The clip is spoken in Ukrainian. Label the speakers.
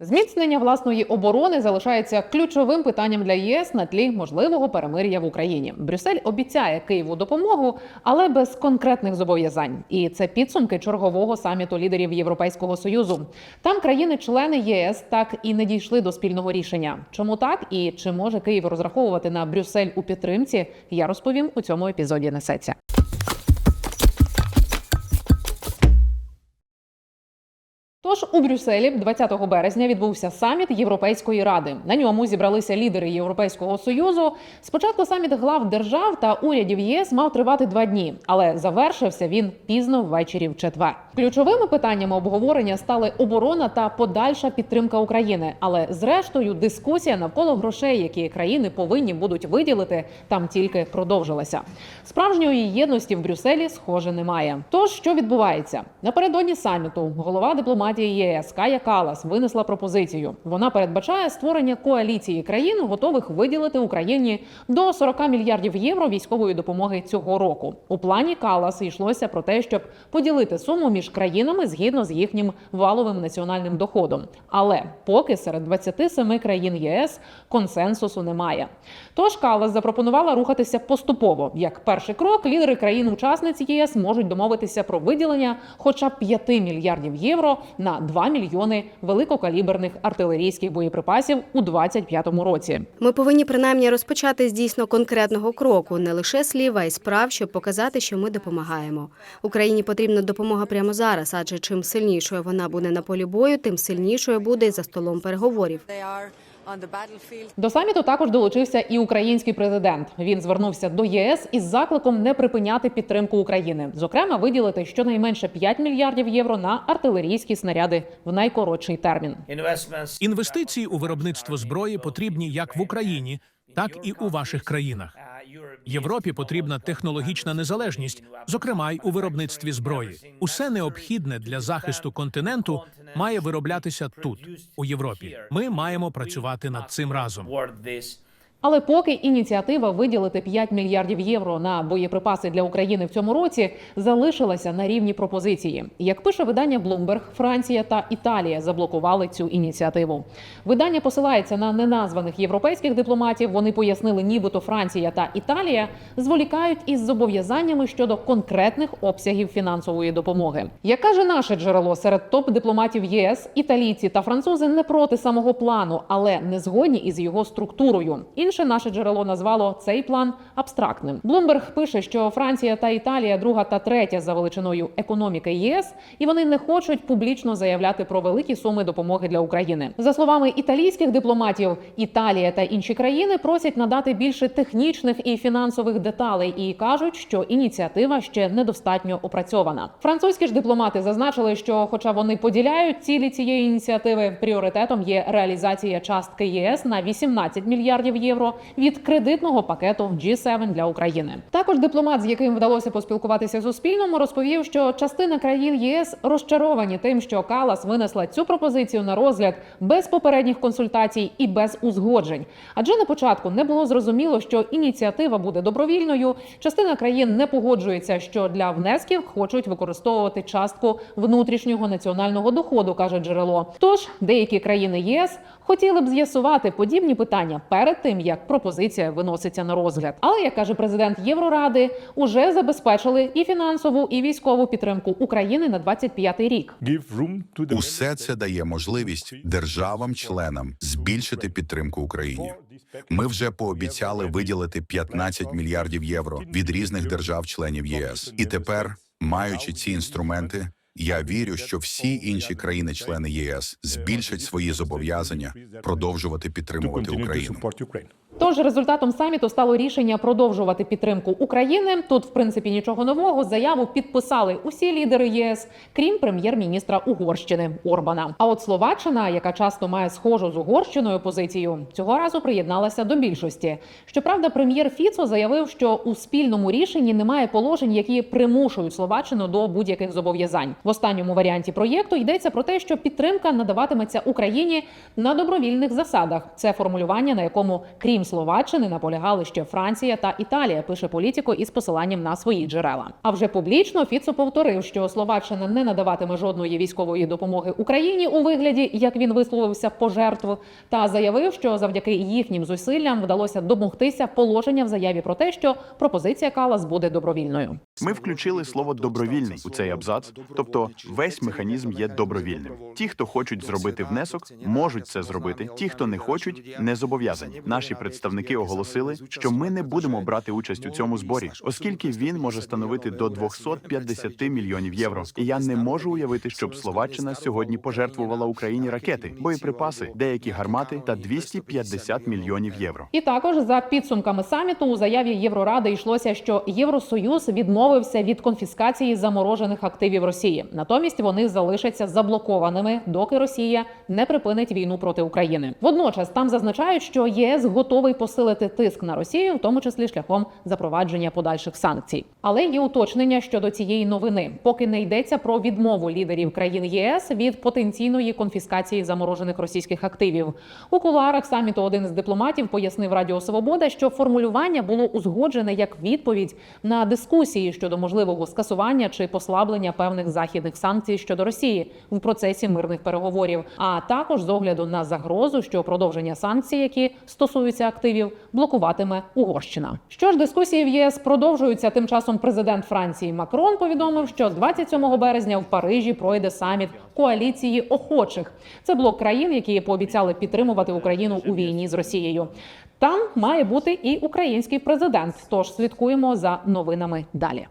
Speaker 1: Зміцнення власної оборони залишається ключовим питанням для ЄС на тлі можливого перемир'я в Україні. Брюссель обіцяє Києву допомогу, але без конкретних зобов'язань. І це підсумки чергового саміту лідерів Європейського союзу. Там країни-члени ЄС так і не дійшли до спільного рішення. Чому так і чи може Київ розраховувати на Брюссель у підтримці? Я розповім у цьому епізоді. Несеться. Тож у Брюсселі 20 березня відбувся саміт Європейської ради. На ньому зібралися лідери Європейського союзу. Спочатку саміт глав держав та урядів ЄС мав тривати два дні, але завершився він пізно ввечері в четвер. Ключовими питаннями обговорення стали оборона та подальша підтримка України. Але зрештою дискусія навколо грошей, які країни повинні будуть виділити, там тільки продовжилася. Справжньої єдності в Брюсселі, схоже, немає. Тож що відбувається напередодні саміту? Голова дипломатії ЄС Кая Калас винесла пропозицію. Вона передбачає створення коаліції країн, готових виділити Україні до 40 мільярдів євро військової допомоги цього року. У плані Калас йшлося про те, щоб поділити суму між країнами згідно з їхнім валовим національним доходом. Але поки серед 27 країн ЄС консенсусу немає. Тож Калас запропонувала рухатися поступово. Як перший крок, лідери країн-учасниць ЄС можуть домовитися про виділення хоча б 5 мільярдів євро на 2 мільйони великокаліберних артилерійських боєприпасів у 2025 році.
Speaker 2: Ми повинні принаймні розпочати з дійсно конкретного кроку, не лише слів, а й справ, щоб показати, що ми допомагаємо. Україні потрібна допомога прямо зараз, адже чим сильнішою вона буде на полі бою, тим сильнішою буде і за столом переговорів.
Speaker 1: До саміту також долучився і український президент. Він звернувся до ЄС із закликом не припиняти підтримку України, зокрема, виділити щонайменше 5 мільярдів євро на артилерійські снаряди в найкоротший термін.
Speaker 3: Інвестиції у виробництво зброї потрібні як в Україні, так і у ваших країнах. Європі потрібна технологічна незалежність, зокрема й у виробництві зброї. Усе необхідне для захисту континенту має вироблятися тут, у Європі. Ми маємо працювати над цим разом.
Speaker 1: Але поки ініціатива виділити 5 мільярдів євро на боєприпаси для України в цьому році залишилася на рівні пропозиції. Як пише видання Bloomberg, Франція та Італія заблокували цю ініціативу. Видання посилається на неназваних європейських дипломатів. Вони пояснили, нібито Франція та Італія зволікають із зобов'язаннями щодо конкретних обсягів фінансової допомоги. Як каже наше джерело серед топ дипломатів ЄС, італійці та французи не проти самого плану, але не згодні із його структурою. Інше наше джерело назвало цей план абстрактним. Блумберг пише, що Франція та Італія друга та третя за величиною економіки ЄС, і вони не хочуть публічно заявляти про великі суми допомоги для України. За словами італійських дипломатів, Італія та інші країни просять надати більше технічних і фінансових деталей і кажуть, що ініціатива ще недостатньо опрацьована. Французькі ж дипломати зазначили, що, хоча вони поділяють цілі цієї ініціативи, пріоритетом є реалізація частки ЄС на 18 мільярдів євро від кредитного пакету G7 для України. Також дипломат, з яким вдалося поспілкуватися Суспільному, розповів, що частина країн ЄС розчаровані тим, що Калас винесла цю пропозицію на розгляд без попередніх консультацій і без узгоджень. Адже на початку не було зрозуміло, що ініціатива буде добровільною. Частина країн не погоджується, що для внесків хочуть використовувати частку внутрішнього національного доходу, каже джерело. Тож деякі країни ЄС хотіли б з'ясувати подібні питання перед тим, як пропозиція виноситься на розгляд. Але як каже президент Євроради, уже забезпечили і фінансову, і військову підтримку України на 25-й рік.
Speaker 4: Усе це дає можливість державам-членам збільшити підтримку Україні. Ми вже пообіцяли виділити 15 мільярдів євро від різних держав-членів ЄС. І тепер, маючи ці інструменти, я вірю, що всі інші країни-члени ЄС збільшать свої зобов'язання продовжувати підтримувати Україну.
Speaker 1: Тож результатом саміту стало рішення продовжувати підтримку України. Тут, в принципі, нічого нового. Заяву підписали усі лідери ЄС, крім прем'єр-міністра Угорщини Орбана. А от Словаччина, яка часто має схожу з Угорщиною позицію, цього разу приєдналася до більшості. Щоправда, прем'єр Фіцо заявив, що у спільному рішенні немає положень, які примушують Словаччину до будь-яких зобов'язань. В останньому варіанті проєкту йдеться про те, що підтримка надаватиметься Україні на добровільних засадах. Це формулювання, на якому крім Словаччини наполягали ще Франція та Італія. Пише політико із посиланням на свої джерела. А вже публічно Фіцо повторив, що Словаччина не надаватиме жодної військової допомоги Україні у вигляді, як він висловився, пожертв, та заявив, що завдяки їхнім зусиллям вдалося домогтися положення в заяві про те, що пропозиція Калас буде добровільною.
Speaker 5: Ми включили слово добровільний у цей абзац, тобто весь механізм є добровільним. Ті, хто хочуть зробити внесок, можуть це зробити. Ті, хто не хочуть, не зобов'язані. Наші представники оголосили, що ми не будемо брати участь у цьому зборі, оскільки він може становити до 250 мільйонів євро. І я не можу уявити, щоб Словаччина сьогодні пожертвувала Україні ракети, боєприпаси, деякі гармати та 250 мільйонів євро.
Speaker 1: І також за підсумками саміту у заяві Євроради йшлося, що Євросоюз відмовився від конфіскації заморожених активів Росії. Натомість вони залишаться заблокованими, доки Росія не припинить війну проти України. Водночас там зазначають, що ЄС готовий посилити тиск на Росію, в тому числі шляхом запровадження подальших санкцій. Але є уточнення щодо цієї новини, поки не йдеться про відмову лідерів країн ЄС від потенційної конфіскації заморожених російських активів. У кулуарах саміту один з дипломатів пояснив Радіо Свобода, що формулювання було узгоджене як відповідь на дискусії щодо можливого скасування чи послаблення певних західних санкцій щодо Росії в процесі мирних переговорів, а також з огляду на загрозу, що продовження санкцій, які стосуються активів, блокуватиме Угорщина. Що ж, дискусії в ЄС продовжуються. Тим часом президент Франції Макрон повідомив, що 27 березня в Парижі пройде саміт коаліції охочих. Це блок країн, які пообіцяли підтримувати Україну у війні з Росією. Там має бути і український президент. Тож слідкуємо за новинами далі.